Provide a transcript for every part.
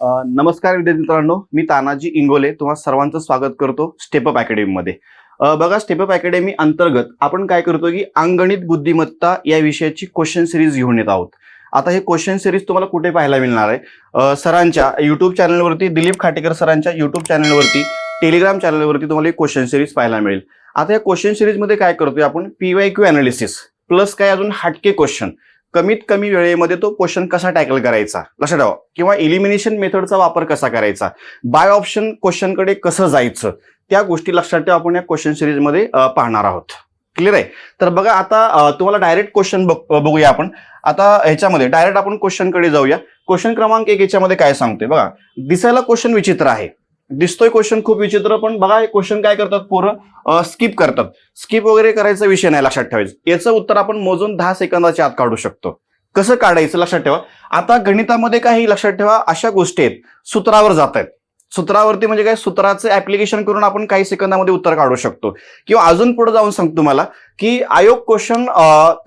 नमस्कार विद्यार्थी मित्रांनो मी तानाजी इंगोले तुम्हा सर्वांचं स्वागत करतो स्टेपअप अकॅडमीमध्ये बघा स्टेपअप अकॅडमी अंतर्गत आपण काय करतो की अंगणित बुद्धिमत्ता या विषयाची क्वेश्चन सिरीज घेऊन येत आहोत. आता हे क्वेश्चन सिरीज तुम्हाला कुठे पाहायला मिळणार आहे? सरांच्या युट्यूब चॅनलवरती दिलीप खाटेकर सरांच्या युट्यूब चॅनलवरती टेलिग्राम चॅनलवरती तुम्हाला एक क्वेश्चन सिरीज पाहायला मिळेल. आता या क्वेश्चन सिरीजमध्ये काय करतोय आपण? पीवाय क्यू अनालिसिस प्लस काय अजून हटके क्वेश्चन कमीत कमी वेळेमध्ये तो क्वेश्चन कसा टॅकल करायचा? लक्षात ठेवा. किंवा इलिमिनेशन मेथडचा वापर कसा करायचा? बाय ऑप्शन क्वेश्चनकडे कसं जायचं? त्या गोष्टी लक्षात ठेवा आपण या क्वेश्चन सिरीजमध्ये पाहणार आहोत. क्लिअर आहे? तर बघा आता तुम्हाला डायरेक्ट क्वेश्चन बघूया आपण. आता ह्याच्यामध्ये डायरेक्ट आपण क्वेश्चनकडे जाऊया. क्वेश्चन क्रमांक एक याच्यामध्ये काय सांगतोय? बघा दिसायला क्वेश्चन विचित्र आहे. दिसतोय क्वेश्चन खूप विचित्र पण बघा हे क्वेश्चन काय करतात पोरं? स्किप करतात. स्किप वगैरे करायचा विषय नाही लक्षात ठेवायचं. याचं उत्तर आपण मोजून दहा सेकंदाच्या आत काढू शकतो. कसं काढायचं लक्षात ठेवा. आता गणितामध्ये काही लक्षात ठेवा अशा गोष्टी आहेत. सूत्रावर जात आहेत सूत्रावरती म्हणजे काय सूत्राचं ऍप्लिकेशन करून आपण काही सेकंदामध्ये उत्तर काढू शकतो. किंवा अजून पुढे जाऊन सांगतो तुम्हाला की आयोग क्वेश्चन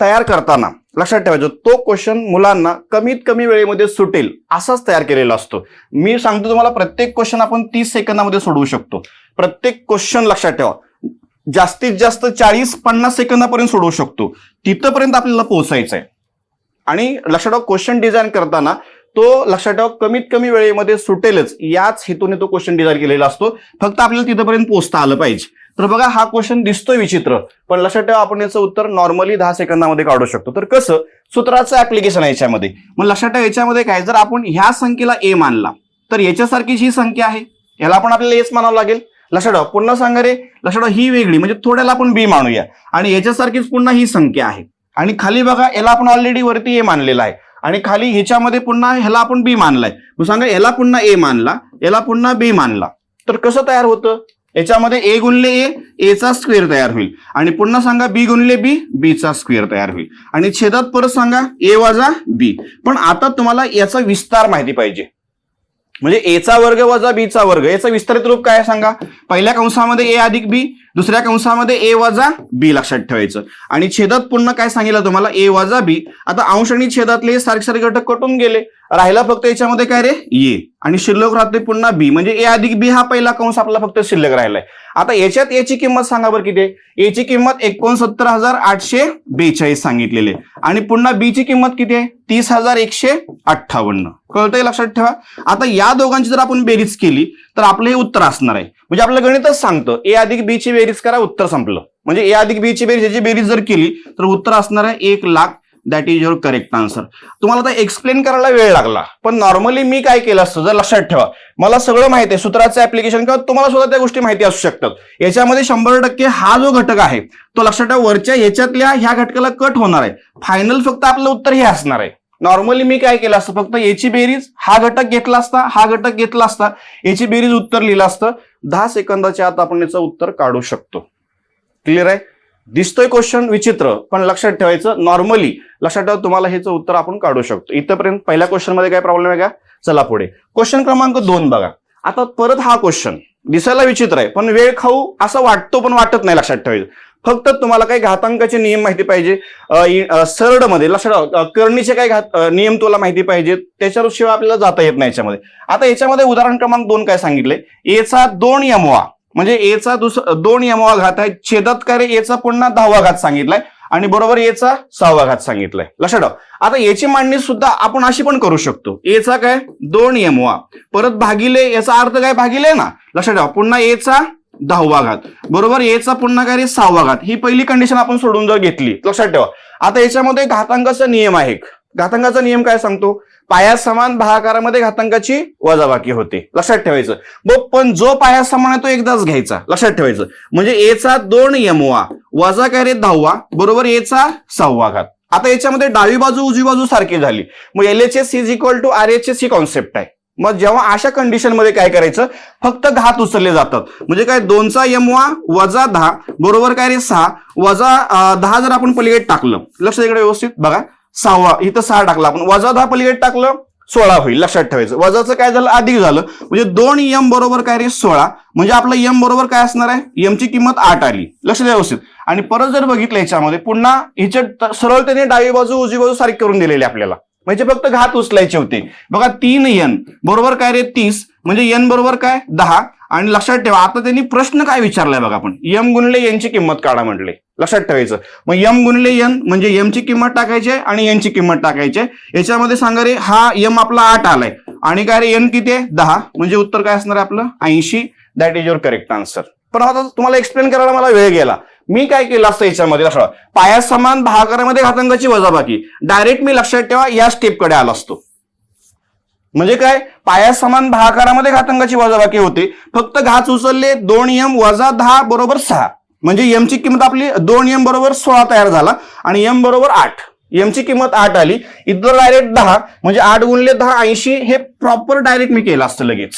तयार करताना लक्षात ठेवायचं तो क्वेश्चन मुलांना कमीत कमी वेळेमध्ये सुटेल असाच तयार केलेला असतो. मी सांगतो तुम्हाला प्रत्येक क्वेश्चन आपण तीस सेकंदामध्ये सोडवू शकतो. प्रत्येक क्वेश्चन लक्षात ठेवा. जास्तीत जास्त चाळीस पन्नास सेकंदापर्यंत सोडवू शकतो. तिथपर्यंत आपल्याला पोहोचायचं आहे आणि लक्षात ठेवा क्वेश्चन डिझाईन करताना तो लक्षात ठेवा कमीत कमी वेळेमध्ये सुटेलच. याच हेतूने तो क्वेश्चन डिझाईन केलेला असतो. फक्त आपल्याला तिथपर्यंत पोहोचता आलं पाहिजे. तर बघा हा क्वेश्चन दिसतोय विचित्र पण लक्षात ठेवा आपण याचं उत्तर नॉर्मली दहा सेकंदामध्ये काढू शकतो. तर कसं? सूत्राचं ऍप्लिकेशन आहे याच्यामध्ये. मग लक्षात ठेवा याच्यामध्ये काय? जर आपण ह्या संख्येला ए मानला तर याच्यासारखीच ही संख्या आहे. याला आपण आपल्याला एच मानावं लागेल. लक्षात ठेवा पुन्हा सांगा रे. लक्षात ठेवा ही वेगळी म्हणजे थोड्याला आपण बी मानूया. आणि याच्यासारखीच पुन्हा ही संख्या आहे. आणि खाली बघा याला आपण ऑलरेडी वरती ए मानलेला आहे. आणि खाली ह्याच्यामध्ये पुन्हा ह्याला आपण बी मानलाय. मग सांगा याला पुन्हा ए मानला याला पुन्हा बी मानला. तर कसं तयार होतं? याच्यामध्ये ए गुणले ए एचा स्क्वेअर तयार होईल. आणि पुन्हा सांगा बी गुणले बी बीचा स्क्वेअर तयार होईल. आणि छेदात परत सांगा ए वाजा बी पण आता तुम्हाला याचा विस्तार माहिती पाहिजे. म्हणजे एचा वर्ग वजा बीचा वर्ग याचा विस्तारित रूप काय सांगा? पहिल्या कंसामध्ये ए अधिक बी दुसऱ्या कंसामध्ये ए वजा बी लक्षात ठेवायचं. आणि छेदात पुन्हा काय सांगितलं तुम्हाला? ए वजा बी. आता अंश आणि छेदातले सारखे सारखे घटक कटून गेले. राहिला फक्त याच्यामध्ये काय रे? ए. आणि शिल्लक राहते पुन्हा बी. म्हणजे ए अधिक बी हा पहिला कंस आपला फक्त शिल्लक राहिलाय. आता याच्यात याची किंमत सांगा बरं किती आहे? याची किंमत एकोणसत्तर हजार आठशे बेचाळीस सांगितलेली आहे. आणि पुन्हा बी ची किंमत किती आहे? तीस हजार एकशे अठ्ठावन्न. कळतंय? लक्षात ठेवा. आता या दोघांची जर आपण बेरीज केली तर आपलं हे उत्तर असणार आहे. म्हणजे आपलं गणितच सांगतं. ए अधिक बी ची बेरीज करा उत्तर संपलं. म्हणजे ए अधिक बी ची बेरीज याची बेरीज जर केली तर उत्तर असणार आहे एक lakh. That is your correct answer तुम्हाला आता एक्सप्लेन करायला वेळ लागला. पण नॉर्मली मी काय केलं असतं जर लक्षात ठेवा. मला सगळं माहिती आहे सूत्राचं ऍप्लिकेशन किंवा तुम्हाला सुद्धा त्या गोष्टी माहिती असू शकतात. याच्यामध्ये शंभर टक्के हा जो घटक आहे तो लक्षात ठेवा वरच्या याच्यातल्या ह्या घटकाला कट होणार आहे. फायनल फक्त आपलं उत्तर हे असणार आहे. नॉर्मली मी काय केलं असतं फक्त याची बेरीज हा घटक घेतला असता हा घटक घेतला असता याची बेरीज उत्तर लिहिलं असतं. दहा सेकंदाच्या आत आपण याचं उत्तर काढू शकतो. क्लिअर आहे? दिसतोय क्वेश्चन विचित्र पण लक्षात ठेवायचं नॉर्मली लक्षात ठेवा तुम्हाला ह्याचं उत्तर आपण काढू शकतो. इथपर्यंत पहिल्या क्वेश्चनमध्ये काय प्रॉब्लेम आहे का? चला पुढे. क्वेश्चन क्रमांक दोन बघा. आता परत हा क्वेश्चन दिसायला विचित्र आहे पण वेळ खाऊ असं वाटतो पण वाटत नाही लक्षात ठेवायचं. फक्त तुम्हाला काही घातांकाचे नियम माहिती पाहिजे. सरडमध्ये लक्षात करणीचे काही घात नियम तुला माहिती पाहिजे त्याच्याशिवाय आपल्याला जाता येत नाही याच्यामध्ये. आता याच्यामध्ये उदाहरण क्रमांक दोन काय सांगितले एचा दोन यमवा. म्हणजे एचा दुसरा दोन यमवा घात आहे छेदात काय एचा पुन्हा दहावा घात सांगितलाय. आणि बरोबर एचा सहावा घात सांगितलाय. लक्षात आता याची मांडणी सुद्धा आपण अशी पण करू शकतो. एचा काय? दोन यमवा. परत भागिले याचा अर्थ काय? भागिले ना. लक्षात ठेवा पुन्हा एचा दहावा घात बरोबर? एचा पुन्हा काय रे? सहावा घात ही पहिली कंडिशन आपण सोडून जर घेतली लक्षात ठेवा. आता याच्यामध्ये घातांकाचा नियम आहे घातांकाचा नियम काय सांगतो? पाया समान भागाकारामध्ये घातांकाची वजाबाकी होते. लक्षात ठेवायचं. बघ पण जो पाया समान आहे तो एकदाच घ्यायचा. लक्षात ठेवायचं. म्हणजे एचा दोन यमवा. वजा काय रे? दहावा. बरोबर? एचा सहावा घात आता याच्यामध्ये डावी बाजू उजवी बाजू सारखी झाली. मग L H S is equal to R H S he concept आहे. मग जेव्हा अशा कंडिशनमध्ये काय करायचं? फक्त घात उचलले जातात. म्हणजे काय? दोनचा यमवा वजा दहा बरोबर काय रे? सहा. वजा दहा जर आपण पलीकडे टाकलं लक्ष इकडे व्यवस्थित. बघा सहावा इथं सहा टाकला आपण. वजा दहा पलीकडे टाकलं सोळा होईल लक्षात ठेवायचं. वजाचं काय झालं? अधिक झालं. म्हणजे दोन यम बरोबर काय रे? सोळा. म्हणजे आपलं यम बरोबर काय असणार आहे? यमची किंमत आठ आली. लक्ष द्या व्यवस्थित. आणि परत जर बघितलं याच्यामध्ये पुन्हा हिच्या सरळतेने डावी बाजू उजवी बाजू सारखी करून दिलेली आहे आपल्याला. म्हणजे फक्त घात उचलायचे होते. बघा तीन यन बरोबर काय रे? तीस. म्हणजे यन बरोबर काय? दहा. आणि लक्षात ठेवा आता त्यांनी प्रश्न काय विचारलाय बघा आपण? यम गुणले यांची किंमत काढा म्हटले. लक्षात ठेवायचं. मग यम गुणले यन म्हणजे यमची किंमत टाकायची आहे आणि यांची किंमत टाकायची आहे. याच्यामध्ये सांगा रे हा यम आपला आठ आलाय. आणि काय रे यन किती आहे? दहा. म्हणजे उत्तर काय असणार आहे आपलं? ऐंशी. That is your correct answer पण आता तुम्हाला एक्सप्लेन करायला मला वेळ गेला. मी काय केलं असतं याच्यामध्ये? लक्षात पाया समान भागाकारामध्ये घातांकाची वजाबाकी. डायरेक्ट मी लक्षात ठेवा या स्टेपकडे आला असतो. म्हणजे काय? पाया समान भागाकारामध्ये घातांकाची वजाबाकी होते. फक्त घात उचलले दोन यम वजा दहा बरोबर सहा. म्हणजे यमची किंमत आपली दोन यम बरोबर सोळा तयार झाला आणि यम बरोबर आठ. यमची किंमत आठ आली. इतर डायरेक्ट दहा म्हणजे आठ गुणले दहा ऐंशी हे प्रॉपर डायरेक्ट मी केलं असतं लगेच.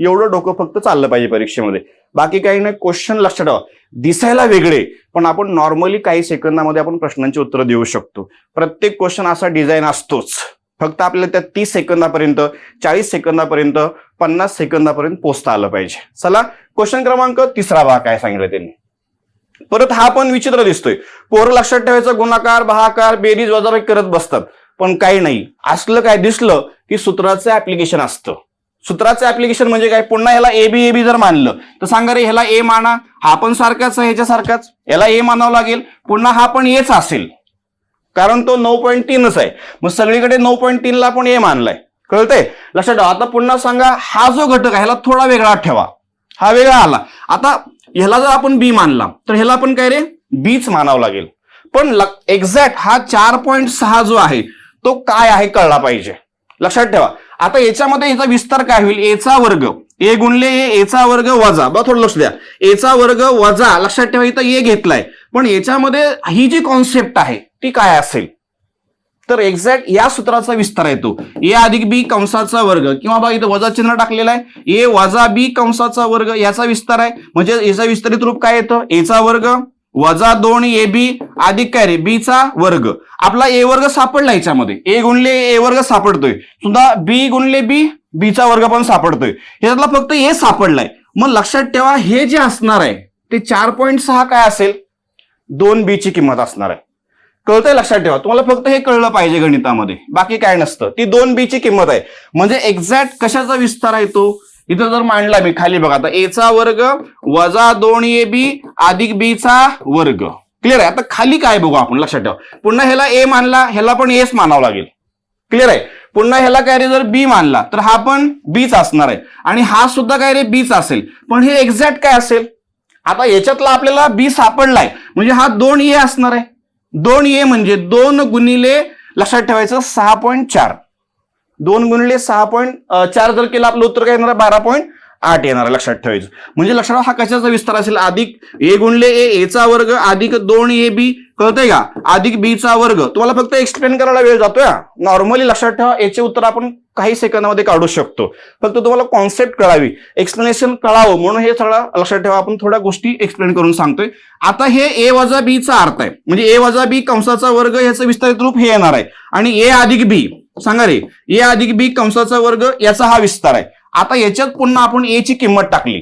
एवढं डोकं फक्त चाललं पाहिजे परीक्षेमध्ये. बाकी काही नाही क्वेश्चन लक्षात ठेवा. दिसायला वेगळे पण आपण नॉर्मली काही सेकंदामध्ये आपण प्रश्नांची उत्तरं देऊ शकतो. प्रत्येक क्वेश्चन असा डिझाईन असतोच. फक्त आपल्याला त्या तीस सेकंदापर्यंत चाळीस सेकंदापर्यंत पन्नास सेकंदापर्यंत पोहोचता आलं पाहिजे. चला क्वेश्चन क्रमांक तिसरा भाग काय सांगितलं त्यांनी? परत हा पण विचित्र दिसतोय. पोरं लक्षात ठेवायचा गुणाकार भाकार बेरीज वजाबाई करत बसतात. पण काही नाही. असलं काय दिसलं की सूत्राचं ऍप्लिकेशन असतं. सूत्राचं ऍप्लिकेशन म्हणजे काय? पुन्हा ह्याला ए बी ए बी जर मानलं तर सांगा रे ह्याला ए माना. हा पण सारखाच आहे ह्याच्यासारखाच. याला ए मानावं लागेल. पुन्हा हा पण एच असेल. कारण तो नऊ पॉईंट तीनच आहे. मग सगळीकडे नऊ पॉईंट तीनला आपण ए मानलाय. कळतंय? लक्षात ठेवा. आता पुन्हा सांगा हा जो घटक आहे ह्याला थोडा वेगळा ठेवा. हा वेगळा आला. आता ह्याला जर आपण बी मानला तर ह्याला आपण काय रे? बीच मानावं लागेल. पण एक्झॅक्ट हा चार पॉईंट सहा जो आहे तो काय आहे कळला पाहिजे. लक्षात ठेवा. आता याच्यामध्ये याचा विस्तार काय होईल? एचा वर्ग. ए गुणले ए एचा वर्ग वजा. बघा थोडं लक्ष द्या. एचा वर्ग वजा. लक्षात ठेवा इथं ए घेतलाय. पण याच्यामध्ये ही जी कॉन्सेप्ट आहे ती काय असेल? तर एक्झॅक्ट या सूत्राचा विस्तार येतो. ए अधिक बी कंसाचा वर्ग. किंवा बघा इथं वजा चिन्ह टाकलेला आहे. ए वजा बी कंसाचा वर्ग याचा विस्तार आहे. म्हणजे याचा विस्तारित रूप काय येतं? एचा वर्ग वजा दोन ए बी अधिक काय रे? बीचा वर्ग. आपला ए वर्ग सापडला याच्यामध्ये. ए गुणले ए वर्ग सापडतोय. सुद्धा बी गुणले बी बीचा वर्ग पण सापडतोय. ह्यातला फक्त ए सापडलाय. मग लक्षात ठेवा हे जे असणार आहे ते चार पॉईंट सहा काय असेल? दोन बी ची किंमत असणार आहे. कळतंय लक्षात ठेवा. तुम्हाला फक्त हे कळलं पाहिजे गणितामध्ये. बाकी काय नसतं. ती दोन बी ची किंमत आहे. म्हणजे एक्झॅक्ट कशाचा विस्तार आहे तो? इथं जर मांडला मी खाली बघा आता एचा वर्ग वजा दोन ए बी अधिक बी चा वर्ग. क्लिअर आहे? आता खाली काय बघू आपण? लक्षात ठेवा. पुन्हा ह्याला ए मानला ह्याला पण एस मानावं लागेल. क्लिअर आहे? पुन्हा ह्याला काय रे जर बी मानला तर हा पण बीच असणार आहे. आणि हा सुद्धा काय रे बीच असेल. पण हे एक्झॅक्ट काय असेल? आता याच्यातला आपल्याला बी सापडलाय. म्हणजे हा दोन ए असणार आहे. दोन ए म्हणजे दोन गुणिले लक्षात ठेवायचं सहा पॉईंट चार. दोन गुणिले सहा पॉईंट चार जर केलं आपलं उत्तर काय येणार बारा पॉईंट आठ येणार आहे लक्षात ठेवायचं. म्हणजे लक्षात हा कशाचा विस्तार असेल? अधिक ए गुणले ए एचा वर्ग अधिक दोन ए बी कळतंय का? अधिक बी चा वर्ग. तुम्हाला फक्त एक्सप्लेन करायला वेळ जातोय नॉर्मली लक्षात ठेवा याचे उत्तर आपण काही सेकंदामध्ये काढू शकतो. फक्त तुम्हाला कॉन्सेप्ट कळावी. एक्सप्लेनेशन कळावं म्हणून हे सगळं लक्षात ठेवा. आपण थोड्या गोष्टी एक्सप्लेन करून सांगतोय. आता हे ए वजा बी चा अर्थ आहे. म्हणजे ए वजा बी कंसाचा वर्ग याचं विस्तारित रूप हे येणार आहे. आणि ए अधिक बी सांगा रे. ए अधिक बी कंसाचा वर्ग याचा हा विस्तार आहे. आता याच्यात पुन्हा आपण ए ची किंमत टाकली.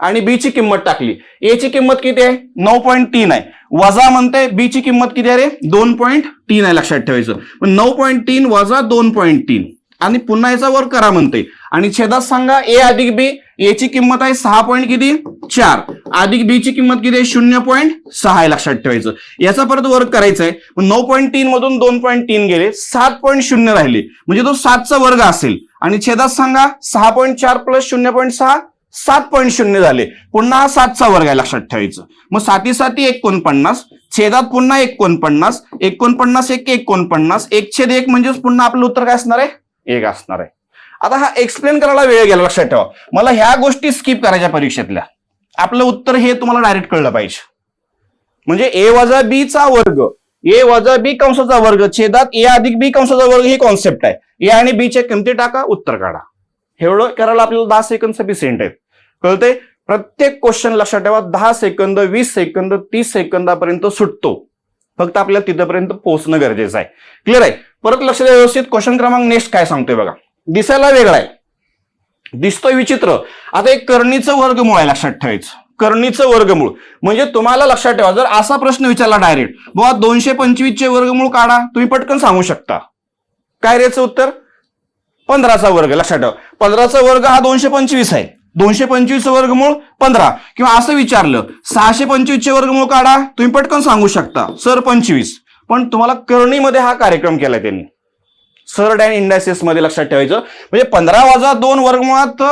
आणि बी ची किंमत टाकली. ए ची किंमत किती आहे? नऊ पॉईंट तीन आहे. वजा म्हणते बी ची किंमत किती आहे रे? दोन पॉईंट तीन आहे लक्षात ठेवायचं. पण नऊ पॉईंट तीन वजा दोन पॉईंट तीन. आणि पुन्हा याचा वर करा म्हणते आणि छेदात सांगा ए अधिक बी ए ची किंमत आहे सहा पॉईंट किती? चार. अधिक बी ची किंमत किती आहे? शून्य पॉईंट सहा आहे लक्षात ठेवायचं. याचा परत वर्क करायचा आहे नऊ पॉईंट तीन मधून दोन पॉईंट तीन गेले. सात पॉईंट शून्य राहिले. म्हणजे तो सातचा वर्ग असेल. आणि छेदात सांगा सहा पॉईंट चार प्लस शून्य पॉईंट सहा सात पॉईंट शून्य झाले. पुन्हा हा सातचा वर्ग आहे लक्षात ठेवायचं. मग साती साती एकोणपन्नास छेदात पुन्हा एकोणपन्नास एकोणपन्नास एक एकोणपन्नास एक छेद एक म्हणजेच पुन्हा आपलं उत्तर काय असणार आहे? एक असणार आहे. आता हा एक्सप्लेन करायला वेळ गेला लक्षात ठेवा. मला ह्या गोष्टी स्किप करायच्या परीक्षेतल्या. आपलं उत्तर हे तुम्हाला डायरेक्ट कळलं पाहिजे. म्हणजे ए वजा बी चा वर्ग ए वजा बी कंसाचा वर्ग छेदात ए अधिक बी कंसाचा वर्ग ही कॉन्सेप्ट आहे. ए आणि बी च्या किमती टाका उत्तर काढा. एवढं करायला आपल्याला दहा सेकंद सफिशियंट आहेत. कळते प्रत्येक क्वेश्चन लक्षात ठेवा दहा सेकंद वीस सेकंद तीस सेकंदापर्यंत सुटतो. फक्त आपल्याला तिथपर्यंत पोहोचणं गरजेचं आहे. क्लिअर आहे? परत लक्ष द्या व्यवस्थित. क्वेश्चन क्रमांक नेक्स्ट काय सांगतोय बघा. दिसायला वेगळा आहे. दिसतोय विचित्र. आता एक करणीचं वर्गमूळ आहे लक्षात ठेवायचं. करणीचं वर्गमूळ. म्हणजे तुम्हाला लक्षात ठेवा जर असा प्रश्न विचारला डायरेक्ट बाबा दोनशे पंचवीसचे वर्गमूळ काढा तुम्ही पटकन सांगू शकता. काय रेच उत्तर? पंधराचा वर्ग लक्षात ठेवा. पंधराचा वर्ग हा दोनशे पंचवीस आहे. दोनशे पंचवीस वर्गमूळ पंधरा. किंवा असं विचारलं सहाशे पंचवीसचे वर्गमूळ काढा तुम्ही पटकन सांगू शकता. सर पंचवीस. पण तुम्हाला करणीमध्ये हा कार्यक्रम केलाय त्यांनी. सर अँड इंडायसेस मध्ये लक्षात ठेवायचं. म्हणजे पंधरा वाजा दोन वर्गमुळात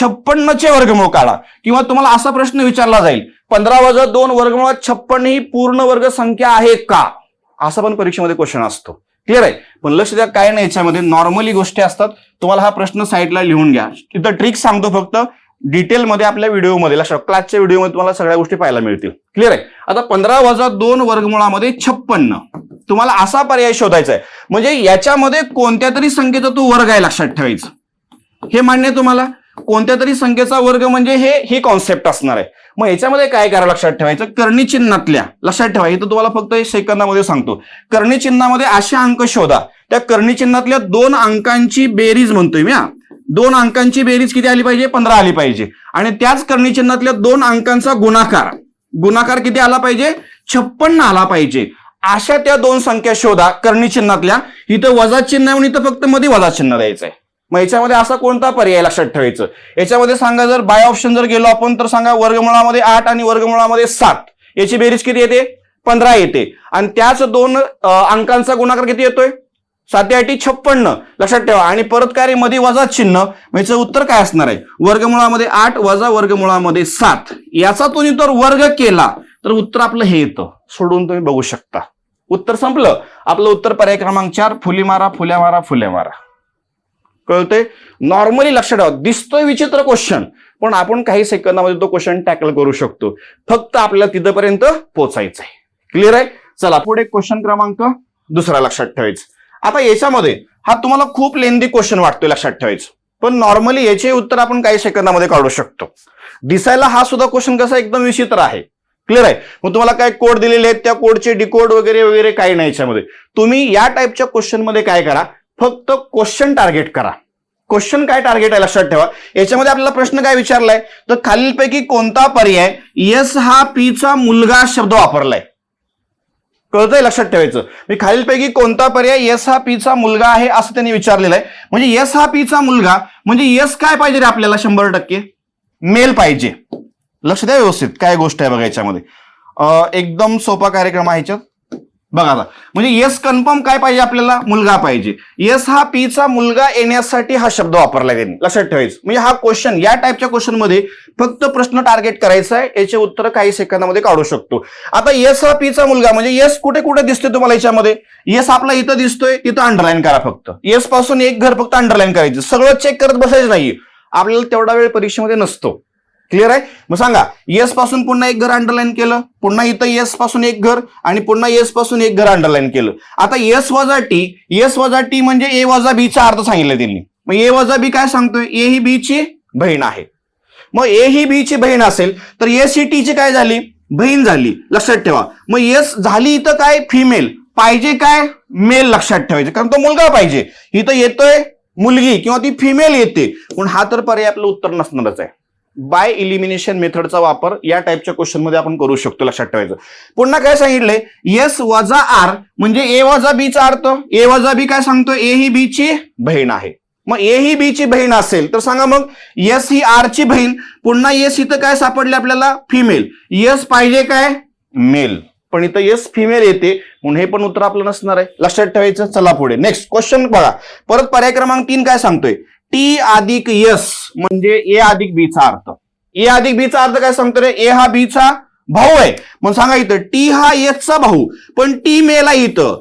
छप्पन्नचे वर्गमूळ काढा. किंवा तुम्हाला असा प्रश्न विचारला जाईल पंधरा वजा दोन वर्गमुळात छप्पन्न ही पूर्ण वर्ग संख्या आहे का? असा पण परीक्षेमध्ये क्वेश्चन असतो. क्लिअर आहे? पण लक्ष द्या काय नाही याच्यामध्ये. नॉर्मली गोष्टी असतात. तुम्हाला हा प्रश्न साईडला लिहून घ्या. तिथं ट्रिक सांगतो फक्त. डिटेलमध्ये आपल्या व्हिडिओमध्ये लक्षात क्लासच्या व्हिडिओमध्ये तुम्हाला सगळ्या गोष्टी पाहायला मिळतील. क्लिअर आहे? आता पंधरा वजा दोन वर्गमुळामध्ये छप्पन्न. तुम्हाला असा पर्याय शोधायचा आहे. म्हणजे याच्यामध्ये कोणत्या तरी संख्येचा तो वर्ग आहे लक्षात ठेवायचं. हे मान्य तुम्हाला? कोणत्या तरी संख्येचा वर्ग म्हणजे हे ही कॉन्सेप्ट असणार आहे. मग याच्यामध्ये काय करा लक्षात ठेवायचं? कर्णी चिन्हातल्या. लक्षात ठेवा इथं तुम्हाला फक्त सेकंदामध्ये सांगतो. कर्णी चिन्हामध्ये असे अंक शोधा. त्या कर्णी चिन्हातल्या दोन अंकांची बेरीज म्हणतोय मी हा. दोन अंकांची बेरीज किती आली पाहिजे? पंधरा आली पाहिजे. आणि त्याच कर्णी चिन्हातल्या दोन अंकांचा गुणाकार. गुणाकार किती आला पाहिजे? छप्पन्न आला पाहिजे. अशा त्या दोन संख्या शोधा कर्णी चिन्हातल्या. इथं वजा चिन्ह आहे म्हणून इथं फक्त मध्ये वजा चिन्ह द्यायचं आहे मग याच्यामध्ये असा कोणता पर्याय लक्षात ठेवायचं? याच्यामध्ये सांगा जर बाय ऑप्शन जर गेलो आपण तर सांगा वर्गमुळामध्ये आठ आणि वर्गमुळामध्ये सात. याची बेरीज किती येते? पंधरा येते. आणि त्याच दोन अंकांचा गुणाकार किती येतोय? साती आठी छप्पन्न. लक्षात ठेवा. आणि परत काय मध्ये वजा चिन्ह. म्हणजे उत्तर काय असणार आहे? वर्गमुळामध्ये आठ वजा वर्गमुळामध्ये सात. याचा तुम्ही तर वर्ग केला तर उत्तर आपलं हे येतं. सोडून तुम्ही बघू शकता. उत्तर संपलं. आपलं उत्तर पर्याय क्रमांक चार फुली मारा फुल्या मारा फुल्या मारा. कळतंय? नॉर्मली लक्षात ठेवा दिसतोय विचित्र क्वेश्चन पण आपण काही सेकंदामध्ये तो क्वेश्चन टॅकल करू शकतो. फक्त आपल्याला तिथपर्यंत पोहोचायचं आहे क्लिअर आहे? चला पुढे क्वेश्चन क्रमांक दुसरा लक्षात ठेवायचं. आता याच्यामध्ये हा तुम्हाला खूप लेंदी क्वेश्चन वाटतोय लक्षात ठेवायचं. पण नॉर्मली याचे उत्तर आपण काही सेकंदामध्ये काढू शकतो. दिसायला हा सुद्धा क्वेश्चन कसा एकदम विचित्र आहे. क्लिअर आहे? मग तुम्हाला काय कोड दिलेले आहेत? त्या कोडचे डिकोड वगैरे वगैरे काही नाही याच्यामध्ये. तुम्ही या टाईपच्या क्वेश्चनमध्ये काय करा? फक्त क्वेश्चन टार्गेट करा. क्वेश्चन काय टार्गेट आहे? लक्षात ठेवा. याच्यामध्ये आपल्याला प्रश्न काय विचारलाय? तर खालीलपैकी कोणता पर्याय यस हा पीचा मुलगा शब्द वापरलाय? कळतंय? लक्षात ठेवायचं. मी खालीलपैकी कोणता पर्याय यस हा पीचा मुलगा आहे असं त्यांनी विचारलेलं आहे. म्हणजे यस हा पीचा मुलगा म्हणजे यस काय पाहिजे रे आपल्याला शंभर टक्के? मेल पाहिजे. लक्ष द्या व्यवस्थित. काय गोष्ट आहे बघा याच्यामध्ये. एकदम सोपा कार्यक्रम आहे ह्याच्यात बघा आता. म्हणजे यस कन्फर्म काय पाहिजे आपल्याला? मुलगा पाहिजे. येस हा पीचा मुलगा येण्यासाठी हा शब्द वापरला त्यांनी लक्षात ठेवायचं. म्हणजे हा क्वेश्चन या टाईपच्या क्वेश्चनमध्ये फक्त प्रश्न टार्गेट करायचा आहे. याचे उत्तर काही सेकंदामध्ये काढू शकतो. आता येस हा पीचा मुलगा म्हणजे यस कुठे कुठे दिसतोय तुम्हाला याच्यामध्ये? येस आपला इथं दिसतोय तिथं अंडरलाईन करा फक्त. येस पासून एक घर फक्त अंडरलाईन करायचं. सगळं चेक करत बसायचं नाही आपल्याला तेवढा वेळ परीक्षेमध्ये नसतो. क्लिअर आहे? मग सांगा येस पासून पुन्हा एक घर अंडरलाईन केलं पुन्हा इथं येस पासून एक घर आणि पुन्हा येस पासून एक घर अंडरलाईन केलं. आता येस वजा टी येस वजा टी म्हणजे ए वजा बीचा अर्थ सांगितलं त्यांनी. मग ए वजा बी काय सांगतोय? ए ही बी ची बहीण आहे. मग ए ही बी ची बहीण असेल तर एस ही टी ची काय झाली? बहीण झाली. लक्षात ठेवा. मग येस झाली इथं काय? फिमेल पाहिजे काय? मेल लक्षात ठेवायचे. कारण तो मुलगा पाहिजे. इथं येतोय मुलगी किंवा ती फिमेल येते. पण हा तर पर्याय आपलं उत्तर नसणारच आहे. बाय इलिमिनेशन मेथडचा वापर या टाईपच्या क्वेश्चनमध्ये आपण करू शकतो लक्षात ठेवायचं. पुन्हा काय सांगितलंय? येस वजा आर म्हणजे ए वजा बीचा अर्थ? ए वजा बी काय सांगतो ए ही बी ची बहीण आहे. मग ए ही बी ची बहीण असेल तर सांगा मग येस ही आर ची बहीण पुन्हा येस इथं काय सापडले आपल्याला? फिमेल येस पाहिजे काय? मेल पण इथं येस फिमेल येते म्हणून हे पण उत्तर आपलं नसणार आहे. लक्षात ठेवायचं चला पुढे. नेक्स्ट क्वेश्चन बघा. परत पर्याय क्रमांक तीन काय सांगतोय? टी अधिक यस म्हणजे ए अधिक बी चा अर्थ. ए अधिक बी चा अर्थ काय सांगतो रे? ए हा बी चा भाऊ आहे. मग सांगा इथं टी हा एसचा भाऊ. पण टी मेला इथं.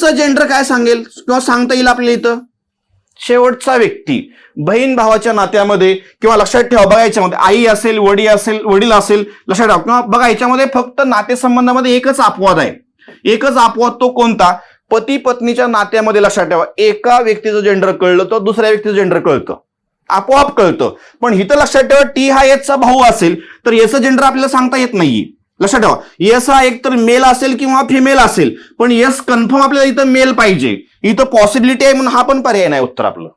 च जेंडर काय सांगेल? किंवा सांगता येईल आपल्याला इथं? शेवटचा व्यक्ती. बहीण भावाच्या नात्यामध्ये किंवा लक्षात ठेवा बघा याच्यामध्ये. आई असेल वडील असेल वडील असेल लक्षात ठेवा. किंवा बघा याच्यामध्ये फक्त नातेसंबंधामध्ये एकच अपवाद आहे. एकच अपवाद तो कोणता? पती पत्नीच्या नात्यामध्ये लक्षात ठेवा. एका व्यक्तीचं जेंडर कळलं तर दुसऱ्या व्यक्तीचं जेंडर कळतं. आपोआप कळतं. पण इथं लक्षात ठेवा टी हा एचचा भाऊ असेल तर याचं जेंडर आपल्याला सांगता येत नाहीये. लक्षात ठेवा. यस हा एक तर मेल असेल किंवा फिमेल असेल पण यस कन्फर्म आपल्याला इथं मेल पाहिजे. इथं पॉसिबिलिटी आहे म्हणून हा पण पर्याय नाही उत्तर आपलं.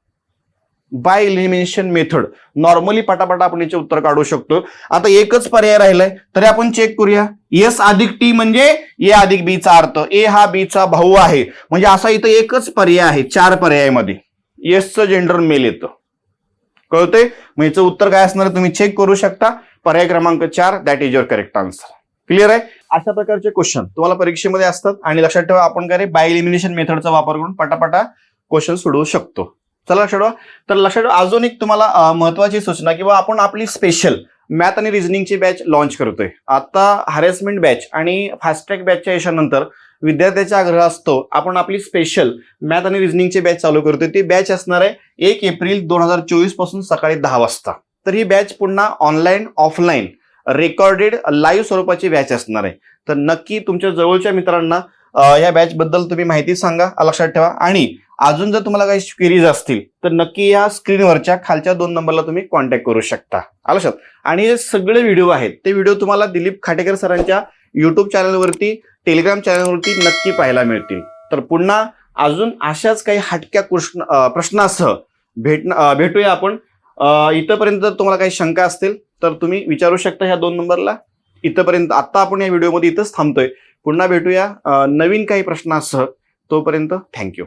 बाय इलिमिनेशन मेथड नॉर्मली पटापटा आपण याचे उत्तर काढू शकतो. आता एकच पर्याय राहिलाय तरी आपण चेक करूया. एस अधिक टी म्हणजे ए अधिक बी चा अर्थ. ए हा बी चा भाऊ आहे. म्हणजे असा इथं एकच पर्याय आहे चार पर्यायामध्ये. येसचं जेंडर मेल येतं. कळतंय? मग याचं उत्तर काय असणार तुम्ही चेक करू शकता. पर्याय क्रमांक चार that is your correct answer clear आहे? अशा प्रकारचे क्वेश्चन तुम्हाला परीक्षेमध्ये असतात. आणि लक्षात ठेवा आपण काय रे? बाय इलिमिनेशन मेथडचा वापर करून पटापटा क्वेश्चन सोडवू शकतो. चला लक्षात ठेवा. तर लक्षात ठेवा अजून एक तुम्हाला महत्वाची सूचना किंवा आपण आपली स्पेशल मॅथ आणि रिझनिंगची बॅच लॉन्च करतोय. आता हॅरेसमेंट बॅच आणि फास्ट्रॅक बॅचच्या यशानंतर विद्यार्थ्याचा आग्रह असतो आपण आपली स्पेशल मॅथ आणि रिझनिंगची बॅच चालू करतोय. ती बॅच असणार आहे एक एप्रिल दोन हजार चोवीसपासून सकाळी दहा वाजता. तर ही बॅच पुन्हा ऑनलाईन ऑफलाईन रेकॉर्डेड लाईव्ह स्वरूपाची बॅच असणार आहे. तर नक्की तुमच्या जवळच्या मित्रांना या बॅच बद्दल तुम्ही माहिती सांगा लक्षात ठेवा. आणि अजून जर तुम्हाला काही क्वेरीज असतील तर नक्की या स्क्रीनवरच्या खालच्या दोन नंबरला तुम्ही कॉन्टॅक्ट करू शकता. आलं आणि हे सगळे व्हिडिओ आहेत ते व्हिडिओ तुम्हाला दिलीप खाटेकर सरांच्या युट्यूब चॅनलवरती टेलिग्राम चॅनलवरती नक्की पाहायला मिळतील. तर पुन्हा अजून अशाच काही हटक्या कृष्ण प्रश्नासह भेट भेटूया आपण. इथंपर्यंत जर तुम्हाला काही शंका असतील तर तुम्ही विचारू शकता ह्या दोन नंबरला इथंपर्यंत आत्ता आपण या व्हिडिओमध्ये इथंच थांबतोय. पुन्हा भेटूया नवीन काही प्रश्नासह. तोपर्यंत थँक्यू